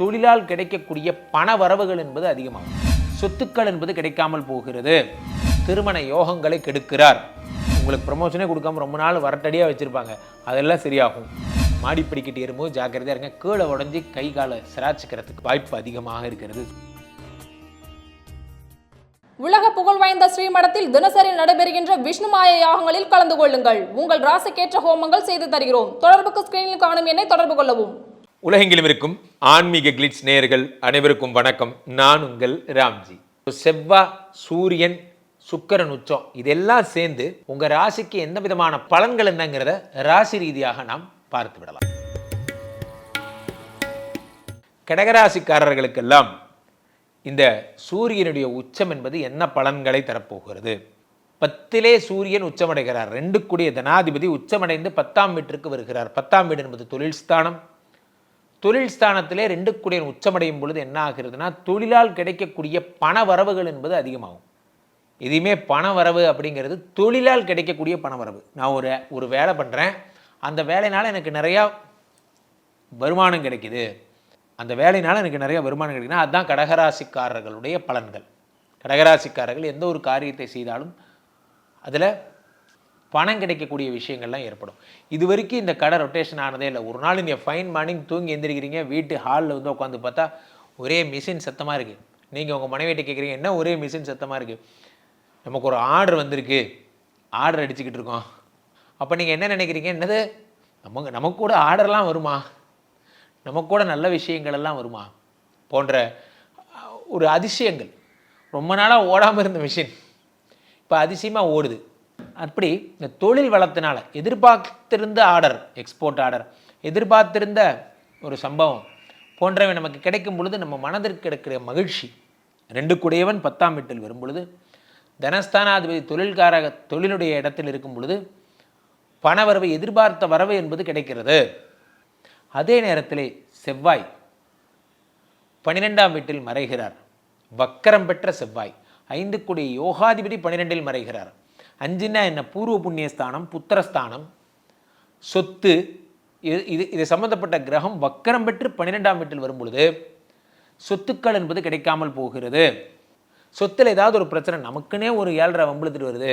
தொழிலால் கிடைக்கக்கூடிய பண வரவுகள் என்பது அதிகமாகும். சொத்துக்கள் என்பது கிடைக்காமல் போகிறது. திருமண யோகங்களை கெடுக்கிறார். உங்களுக்கு ப்ரமோஷனே கொடுக்காம ரொம்ப நாள் வரட்டடியாக வச்சுருப்பாங்க. அதெல்லாம் சரியாகும். மாடி படிக்கட்டு ஏறும்போது ஜாக்கிரதையாக இருங்க. கீழே உடஞ்சி கை காலை சிராச்சிக்கிறதுக்கு வாய்ப்பு அதிகமாக இருக்கிறது. உலக புகழ் வாய்ந்த ஸ்ரீமடத்தில் தினசரி நடைபெறுகின்ற விஷ்ணு மாய யாகங்களில் கலந்து கொள்ளுங்கள். உங்கள் ராசிக்கேற்ற ஹோமங்கள் செய்து தருகிறோம். தொடர்புக்கு ஸ்கிரீனில் காணும் என்னை தொடர்பு கொள்ளவும். உலகெங்கிலும் இருக்கும் ஆன்மீக கிளிட்ஸ் நேயர்கள் அனைவருக்கும் வணக்கம். நான் உங்கள் ராம்ஜி. செவ்வா சூரியன் சுக்கரன் உச்சம் இதெல்லாம் சேர்ந்து உங்க ராசிக்கு எந்த விதமான பலன்கள் என்னங்கிறத ராசி ரீதியாக நாம் பார்த்து விடலாம். கடகராசிக்காரர்களுக்கெல்லாம் இந்த சூரியனுடைய உச்சம் என்பது என்ன பலன்களை தரப்போகிறது? பத்திலே சூரியன் உச்சமடைகிறார். ரெண்டு கூடிய தனாதிபதி உச்சமடைந்து பத்தாம் வீட்டிற்கு வருகிறார். பத்தாம் வீடு என்பது தொழில் ஸ்தானம் தொழில் ஸ்தானத்திலே ரெண்டு கூடிய உச்சமடையும் பொழுது என்ன ஆகிறதுனா தொழிலால் கிடைக்கக்கூடிய பண வரவுகள் என்பது அதிகமாகும். எதையுமே பண வரவு அப்படிங்கிறது தொழிலால் கிடைக்கக்கூடிய பண வரவு. நான் ஒரு ஒரு வேலை பண்ணுறேன் அந்த வேலையினால் எனக்கு நிறையா வருமானம் கிடைக்குது. அந்த வேலையினால் எனக்கு நிறைய வருமானம் கிடைக்குதுன்னா அதுதான் கடகராசிக்காரர்களுடைய பலன்கள். கடகராசிக்காரர்கள் எந்த ஒரு காரியத்தை செய்தாலும் அதில் பணம் கிடைக்கக்கூடிய விஷயங்கள்லாம் ஏற்படும். இது வரைக்கும் இந்த கடை ரொட்டேஷன் ஆனதே இல்லை. ஒரு நாள் நீங்கள் ஃபைன் மார்னிங் தூங்கி எந்திரிக்கிறீங்க வீட்டு ஹாலில் வந்து உட்காந்து பார்த்தா ஒரே மிஷின் சத்தமாக இருக்குது நீங்கள் உங்கள் மனைவிட்ட கேட்குறீங்க என்ன ஒரே மிஷின் சத்தமாக இருக்குது நமக்கு ஒரு ஆர்டர் வந்திருக்கு. ஆர்டர் அடிச்சுக்கிட்டு இருக்கோம். அப்போ நீங்கள் என்ன நினைக்கிறீங்க? என்னது? நமக்கு நமக்கு கூட ஆர்டர்லாம் வருமா? நமக்கு கூட நல்ல விஷயங்கள் எல்லாம் வருமா? போன்ற ஒரு அதிசயங்கள். ரொம்ப நாளாக ஓடாமல் இருந்த மிஷின் இப்போ அதிசயமாக ஓடுது. அப்படி இந்த தொழில் வளத்தினால எதிர்பார்த்திருந்த ஆர்டர் எக்ஸ்போர்ட் ஆர்டர் எதிர்பார்த்திருந்த ஒரு சம்பவம் போன்றவை நமக்கு கிடைக்கும் பொழுது நம்ம மனதிற்கு கிடைக்கிற மகிழ்ச்சி. ரெண்டு கூடையவன் பத்தாம் வீட்டில் வரும் பொழுது தனஸ்தானாதிபதி தொழில்காரக தொழிலுடைய இடத்தில் இருக்கும் பொழுது பணவரவு எதிர்பார்த்த வரவு என்பது கிடைக்கிறது. அதே நேரத்திலே செவ்வாய் பன்னிரெண்டாம் வீட்டில் மறைகிறார். வக்கரம் பெற்ற செவ்வாய் ஐந்து கூடிய யோகாதிபதி பன்னிரெண்டில் மறைகிறார். அஞ்சுன்னா என்ன? பூர்வ புண்ணியஸ்தானம் புத்திரஸ்தானம் சொத்து இது இது இது சம்பந்தப்பட்ட கிரகம் வக்கரம் பெற்று பன்னிரெண்டாம் வீட்டில் வரும் பொழுது சொத்துக்கள் என்பது கிடைக்காமல் போகிறது. சொத்தில் ஏதாவது ஒரு பிரச்சனை நமக்குன்னே ஒரு ஏழரை வம்பளுத்துட்டு வருது.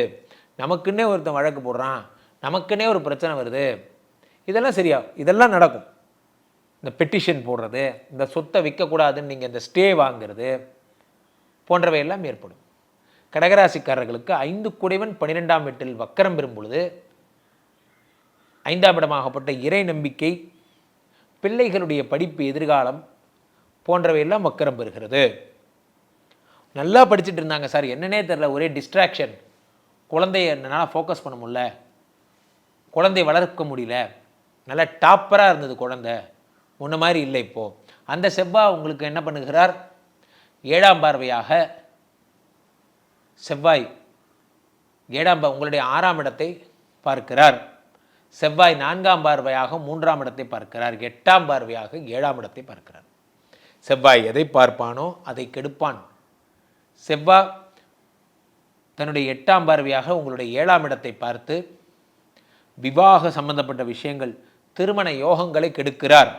நமக்குன்னே ஒருத்தன் வழக்கு போடுறான். நமக்குன்னே ஒரு பிரச்சனை வருது. இதெல்லாம் சரியா? இதெல்லாம் நடக்கும். இந்த பெட்டிஷன் போடுறது இந்த சொத்தை விற்கக்கூடாதுன்னு நீங்கள் இந்த ஸ்டே வாங்கிறது போன்றவை எல்லாம் ஏற்படும். கடகராசிக்காரர்களுக்கு ஐந்து குடைவன் பன்னிரெண்டாம் வீட்டில் வக்கரம் பெறும் பொழுது ஐந்தாம் இடமாகப்பட்ட இறை நம்பிக்கை பிள்ளைகளுடைய படிப்பு எதிர்காலம் போன்றவையெல்லாம் வக்கரம் பெறுகிறது. நல்லா படிச்சுட்டு இருந்தாங்க சார். என்னன்னே தெரில ஒரே டிஸ்ட்ராக்ஷன் குழந்தைய என்னால் ஃபோக்கஸ் பண்ண முடில குழந்தை வளர்க்க முடியல. நல்லா டாப்பராக இருந்தது குழந்தை. ஒன்று மாதிரி இல்லை இப்போது அந்த செவ்வா உங்களுக்கு என்ன பண்ணுகிறார்? ஏழாம் பார்வையாக செவ்வாய் ஏழாம் பா- உங்களுடைய ஆறாம் இடத்தை பார்க்கிறார். செவ்வாய் நான்காம் பார்வையாக மூன்றாம் இடத்தை பார்க்கிறார். எட்டாம் பார்வையாக ஏழாம் இடத்தை பார்க்கிறார். செவ்வாய் எதை பார்ப்பானோ அதை கெடுப்பான். செவ்வாய் தன்னுடைய எட்டாம் பார்வையாக உங்களுடைய ஏழாம் இடத்தை பார்த்து விவாக சம்பந்தப்பட்ட விஷயங்கள் திருமண யோகங்களை கெடுக்கிறார்.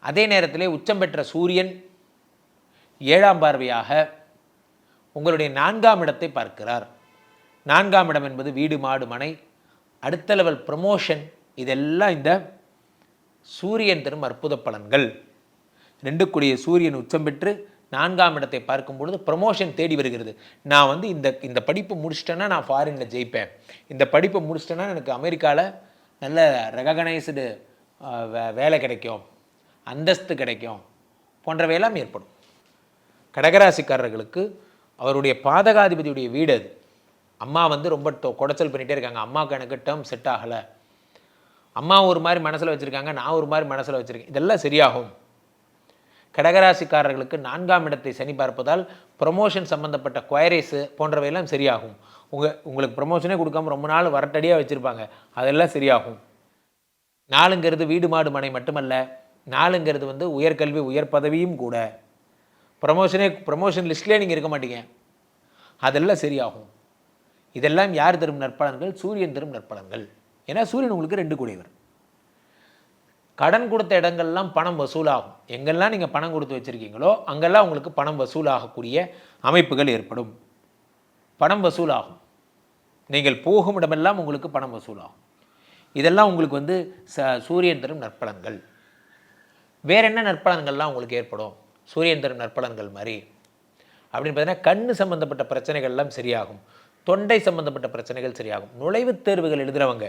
அதே நேரத்திலே உச்சம் பெற்ற சூரியன் ஏழாம் பார்வையாக உங்களுடைய நான்காம் இடத்தை பார்க்கிறார். நான்காம் இடம் என்பது வீடு மாடு மனை. அடுத்த லெவல் ப்ரமோஷன் இதெல்லாம் இந்த சூரியன் தரும் அற்புத பலன்கள். ரெண்டு கூடிய சூரியன் உச்சம் பெற்று நான்காம் இடத்தை பார்க்கும் பொழுது ப்ரமோஷன் தேடி வருகிறது. நான் வந்து இந்த இந்த படிப்பு முடிச்சிட்டேன்னா நான் ஃபாரினில் ஜெயிப்பேன். இந்த படிப்பை முடிச்சிட்டேன்னா எனக்கு அமெரிக்காவில் நல்ல ரெகனைஸ்டு வேலை கிடைக்கும். அந்தஸ்து கிடைக்கும். போன்றவையெல்லாம் ஏற்படும். கடகராசிக்காரர்களுக்கு அவருடைய பாதகாதிபதியுடைய வீடு அது. அம்மா வந்து ரொம்ப குடைச்சல் பண்ணிகிட்டே இருக்காங்க. அம்மாவுக்கு எனக்கு டேர்ம் செட் ஆகலை. அம்மா ஒரு மாதிரி மனசில் வச்சுருக்காங்க நான் ஒரு மாதிரி மனசில் வச்சுருக்கேன். இதெல்லாம் சரியாகும். கடகராசிக்காரர்களுக்கு நான்காம் இடத்தை சனி பார்ப்பதால் ப்ரொமோஷன் சம்பந்தப்பட்ட குயரிஸு போன்றவையெல்லாம் சரியாகும். உங்கள் உங்களுக்கு ப்ரொமோஷனே கொடுக்காம ரொம்ப நாள் வரட்டடியாக வச்சுருப்பாங்க. அதெல்லாம் சரியாகும். நாலுங்கிறது வீடு மாடு மனை மட்டுமல்ல. நாலுங்கிறது வந்து உயர்கல்வி உயர் பதவியும் கூட. ப்ரமோஷனே ப்ரமோஷன் லிஸ்ட்லேயே நீங்கள் இருக்க மாட்டீங்க. அதெல்லாம் சரியாகும். இதெல்லாம் யார் தரும் நற்பலன்கள்? சூரியன் தரும் நற்பலன்கள். ஏன்னா சூரியன் உங்களுக்கு ரெண்டு கூடியவர். கடன் கொடுத்த இடங்கள்லாம் பணம் வசூலாகும். எங்கெல்லாம் நீங்கள் பணம் கொடுத்து வச்சுருக்கீங்களோ அங்கெல்லாம் உங்களுக்கு பணம் வசூலாகக்கூடிய அமைப்புகள் ஏற்படும். பணம் வசூலாகும். நீங்கள் போகும் இடமெல்லாம் உங்களுக்கு பணம் வசூலாகும். இதெல்லாம் உங்களுக்கு வந்து ச சூரியன் தரும் நற்பலன்கள். வேற என்ன நற்பலன்கள்லாம் உங்களுக்கு ஏற்படும்? சூரியன் தரும் நற்பலன்கள் மாதிரி. அப்படின்னு பார்த்தீங்கன்னா கண்ணு சம்பந்தப்பட்ட பிரச்சனைகள்லாம் சரியாகும். தொண்டை சம்பந்தப்பட்ட பிரச்சனைகள் சரியாகும். நுழைவுத் தேர்வுகள் எழுதுகிறவங்க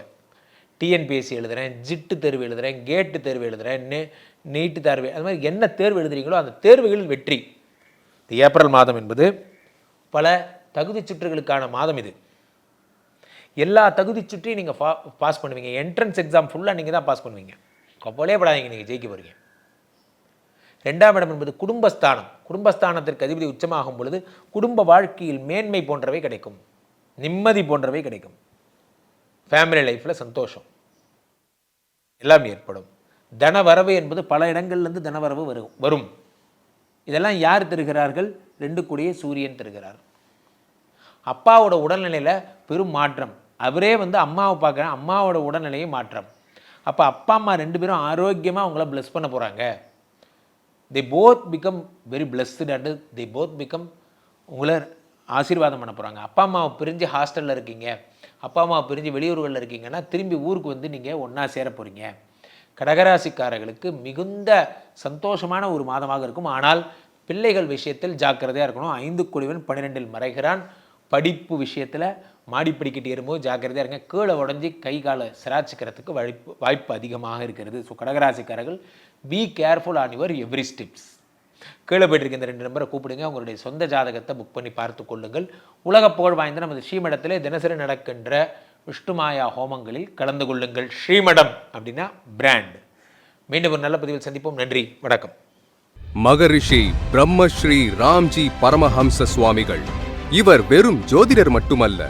டிஎன்பிஎஸ்சி எழுதுகிறேன் ஜிட்டு தேர்வு எழுதுகிறேன் கேட்டு தேர்வு எழுதுகிறேன் நெ நீட்டு தேர்வு அது மாதிரி என்ன தேர்வு எழுதுறீங்களோ அந்த தேர்வுகளில் வெற்றி. இந்த ஏப்ரல் மாதம் என்பது பல தகுதி சுற்றுகளுக்கான மாதம் இது. எல்லா தகுதி சுற்றையும் நீங்கள் பா பாஸ் பண்ணுவீங்க. என்ட்ரன்ஸ் எக்ஸாம் ஃபுல்லாக நீங்கள் தான் பாஸ் பண்ணுவீங்க. கவலையே படாதீங்க நீங்கள் ஜெயிக்க போகிறீங்க ரெண்டாம் இடம் என்பது குடும்பஸ்தானம். குடும்பஸ்தானத்திற்கு அதிபதி உச்சமாகும் பொழுது குடும்ப வாழ்க்கையில் மேன்மை போன்றவை கிடைக்கும். நிம்மதி போன்றவை கிடைக்கும். ஃபேமிலி லைஃப்பில் சந்தோஷம். எல்லாம் ஏற்படும். தனவரவு என்பது பல இடங்கள்லேருந்து தனவரவு வரும் வரும். இதெல்லாம் யார் தருகிறார்கள்? ரெண்டு கூடிய சூரியன் தருகிறார். அப்பாவோட உடல்நிலையில் பெரும் மாற்றம். அவரே வந்து அம்மாவை பார்க்குறேன் அம்மாவோட உடல்நிலையும் மாற்றம். அப்போ அப்பா அம்மா ரெண்டு பேரும் ஆரோக்கியமாக அவங்கள ப்ளஸ் பண்ண போகிறாங்க they both become very blessed and they both become உங்களை ஆசீர்வாதம் பண்ண போகிறாங்க அப்பா அம்மாவை பிரிஞ்சு ஹாஸ்டலில் இருக்கீங்க. அப்பா அம்மாவை பிரிஞ்சு வெளியூர்களில் இருக்கீங்கன்னா திரும்பி ஊருக்கு வந்து நீங்கள் ஒன்றா சேர போகிறீங்க கடகராசிக்காரர்களுக்கு மிகுந்த சந்தோஷமான ஒரு மாதமாக இருக்கும். ஆனால் பிள்ளைகள் விஷயத்தில் ஜாக்கிரதையாக இருக்கணும். ஐந்து குழுவன் பன்னிரெண்டில் மறைகிறான். படிப்பு விஷயத்தில் மாடிப்படிக்கட்டு ஏறும்போது ஜாக்கிரதையாக இருங்க. கீழே உடஞ்சி கை காலை சிராச்சிக்கிறதுக்கு வாய்ப்பு வாய்ப்பு அதிகமாக இருக்கிறது. ஸோ கடகராசிக்காரர்கள் be careful on your every steps கீழே போயிட்டு இருக்க இந்த ரெண்டு நம்பரை கூப்பிடுங்க. உங்களுடைய சொந்த ஜாதகத்தை புக் பண்ணி பார்த்து கொள்ளுங்கள். உலக புகழ் வாய்ந்த நமது ஸ்ரீமடத்திலே தினசரி நடக்கின்ற விஷ்ணுமாயா ஹோமங்களில் கலந்து கொள்ளுங்கள். ஸ்ரீமடம் அப்படின்னா பிராண்ட் மீண்டும் ஒரு நல்ல பதிவில் சந்திப்போம். நன்றி. வணக்கம். மகரிஷி பிரம்மஸ்ரீ ராம்ஜி பரமஹம்ச சுவாமிகள். இவர் வெறும் ஜோதிடர் மட்டுமல்ல